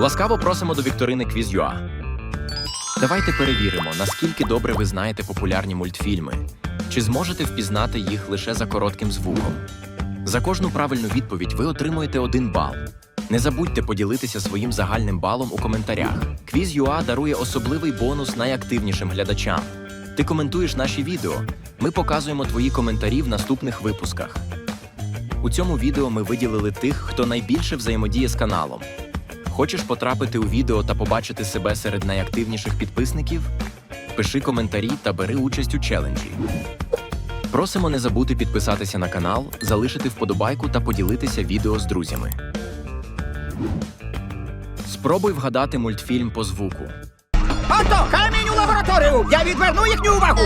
Ласкаво просимо до вікторини Quiz.ua. Давайте перевіримо, наскільки добре ви знаєте популярні мультфільми. Чи зможете впізнати їх лише за коротким звуком? За кожну правильну відповідь ви отримуєте один бал. Не забудьте поділитися своїм загальним балом у коментарях. Quiz.ua дарує особливий бонус найактивнішим глядачам. Ти коментуєш наші відео. Ми показуємо твої коментарі в наступних випусках. У цьому відео ми виділили тих, хто найбільше взаємодіє з каналом. Хочеш потрапити у відео та побачити себе серед найактивніших підписників? Пиши коментарі та бери участь у челенджі. Просимо не забути підписатися на канал, залишити вподобайку та поділитися відео з друзями. Спробуй вгадати мультфільм по звуку. Ото, камінь у лабораторію! Я відверну їхню увагу!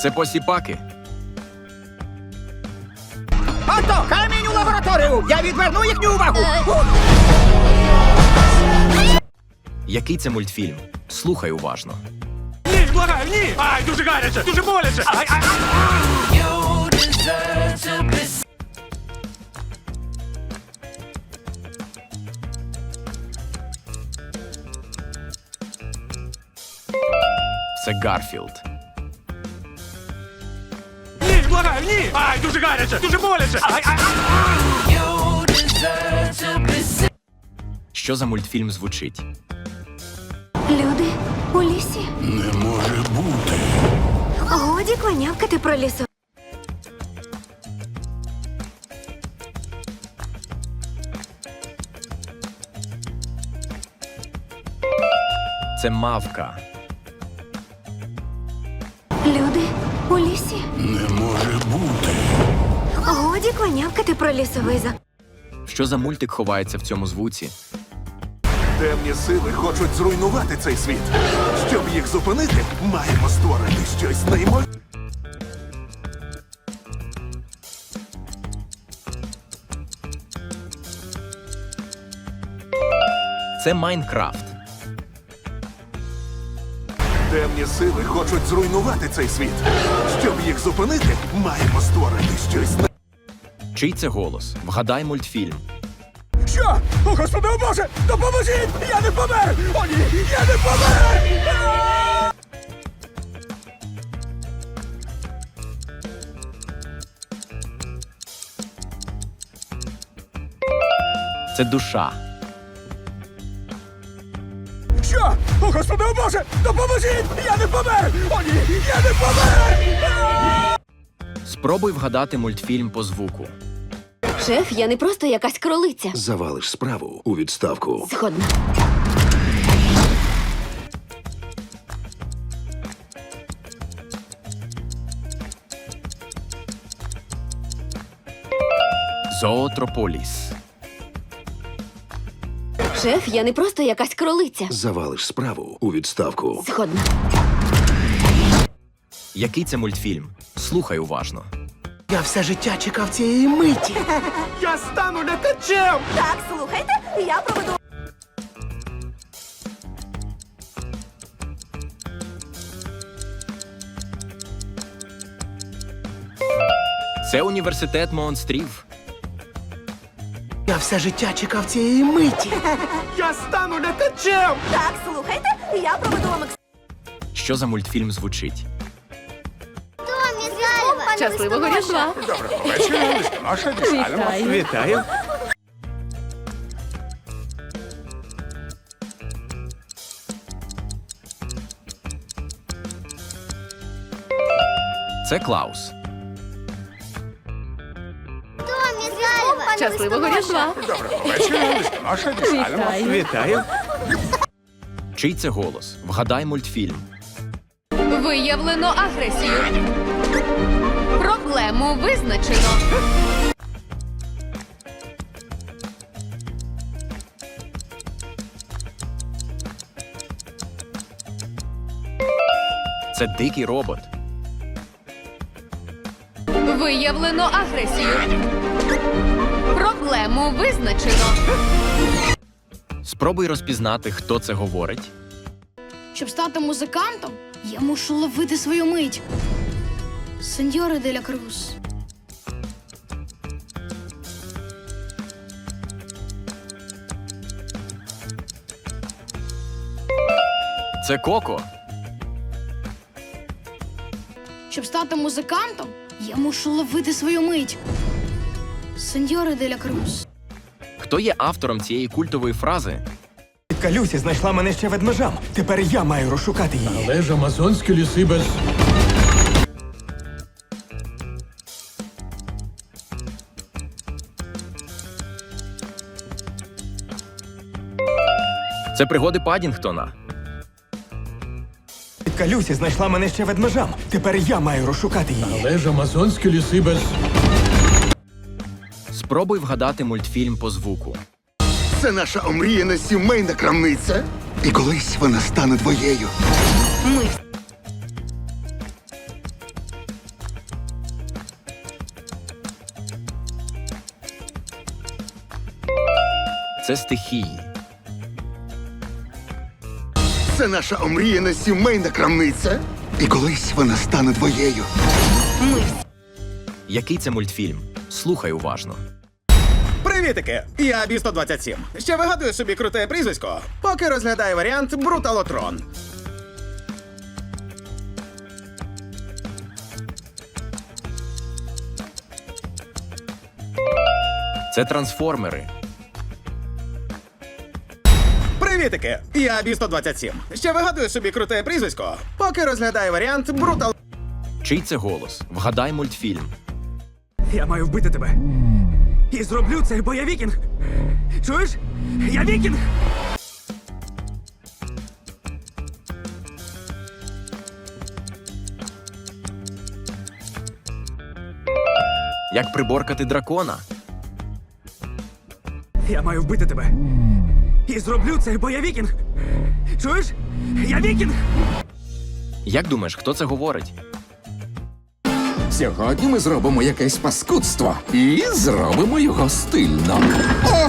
Це посіпаки. Ото, камінь у лабораторію! Я відверну їхню увагу! Який це мультфільм? Слухай уважно. Ні, благаю, ні! Ай, дуже гаряче, дуже боляче! Ай, ай, ай. Це Гарфілд. Ні! Ай, дуже гаряче, дуже боляче! Ай, ай, ай. Що за мультфільм звучить? Люди у лісі. Не може бути. Годі конявкати про лісу. Це мавка. У лісі. Не може бути. Годі конявкати про лісовий за. Що за мультик ховається в цьому звуці? Темні сили хочуть зруйнувати цей світ. Щоб їх зупинити, маємо створити щось неймовірне. Це Майнкрафт. Темні сили хочуть зруйнувати цей світ. Щоб їх зупинити, маємо створити щось Чий це голос? Вгадай мультфільм. Що? О, Господи, о Боже! Допоможіть! Я не помер! О, ні! Я не помер! А! Це душа. Господи, о Боже! Допоможіть! Я не помер! О, ні! Я не помер! А! Спробуй вгадати мультфільм по звуку. Шеф, я не просто якась кролиця. Завалиш справу у відставку. Згодна. Зоотрополіс. Шеф, я не просто якась кролиця. Завалиш справу у відставку. Згодна. Який це мультфільм? Слухай уважно. Я все життя чекав цієї миті. Я стану летачем! Так, слухайте, я проведу. Це університет монстрів. Я все життя чекав цієї миті. Я стану летачем! Так, слухайте, я проведу вам Що за мультфільм звучить? Щасливого різдва. Вітаю. Це Клаус. Щасливого різдва. Вітаю. Чий це голос? Вгадай мультфільм. Виявлено агресію. Проблему визначено. Це дикий робот. Виявлено агресію. Проблему визначено. Спробуй розпізнати, хто це говорить. Щоб стати музикантом, я мушу ловити свою мить. Сеньоре Деля Круз. Це Коко. Щоб стати музикантом, я мушу ловити свою мить. Сеньоре Деля Круз. Хто є автором цієї культової фрази? Тітка Люсі знайшла мене ще ведмежам. Тепер я маю розшукати її. Але ж амазонські ліси без. Це пригоди Падінгтона. Тітка Люсі знайшла мене ще ведмежам. Тепер я маю розшукати її. Але ж амазонські ліси без. Спробуй вгадати мультфільм по звуку. Це наша омріяна сімейна крамниця. І колись вона стане твоєю. Це стихії. Це наша омріяна сімейна крамниця. І колись вона стане твоєю. Який це мультфільм? Слухай уважно. Привітики! Я Бі 127. Ще вигадую собі круте прізвисько, поки розглядаю варіант Бруталотрон. Це трансформери. Привітики! Я Бі 127. Ще вигадую собі круте прізвисько, поки розглядаю варіант Брутал. Чий це голос? Вгадай мультфільм. Я маю вбити тебе. І зроблю це, бо я вікінг. Чуєш? Я вікінг! Як приборкати дракона? Я маю вбити тебе. І зроблю це, бо я вікінг. Чуєш? Я вікінг! Як думаєш, хто це говорить? Сьогодні ми зробимо якесь паскудство і зробимо його стильно. О!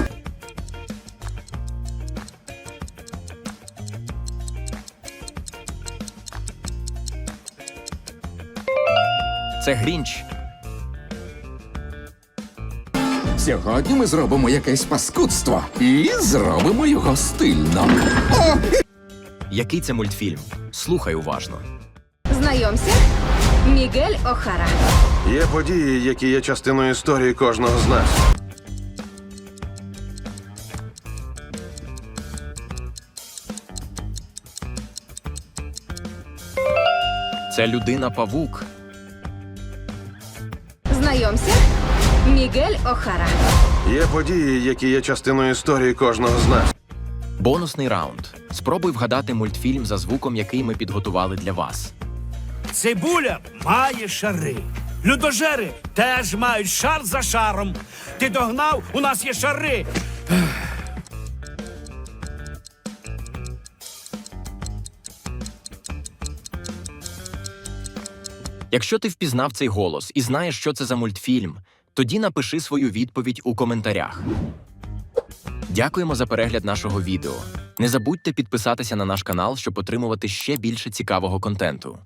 Це Грінч. Сьогодні ми зробимо якесь паскудство і зробимо його стильно. О! Який це мультфільм? Слухай уважно. Знайомся, Мігель Охара. Є події, які є частиною історії кожного з нас. Це людина павук. Знайомся, Мігель Охара. Є події, які є частиною історії кожного з нас. Бонусний раунд. Спробуй вгадати мультфільм за звуком, який ми підготували для вас. Цибуля має шари. Людожери теж мають шар за шаром. Ти догнав, у нас є шари. Якщо ти впізнав цей голос і знаєш, що це за мультфільм, тоді напиши свою відповідь у коментарях. Дякуємо за перегляд нашого відео. Не забудьте підписатися на наш канал, щоб отримувати ще більше цікавого контенту.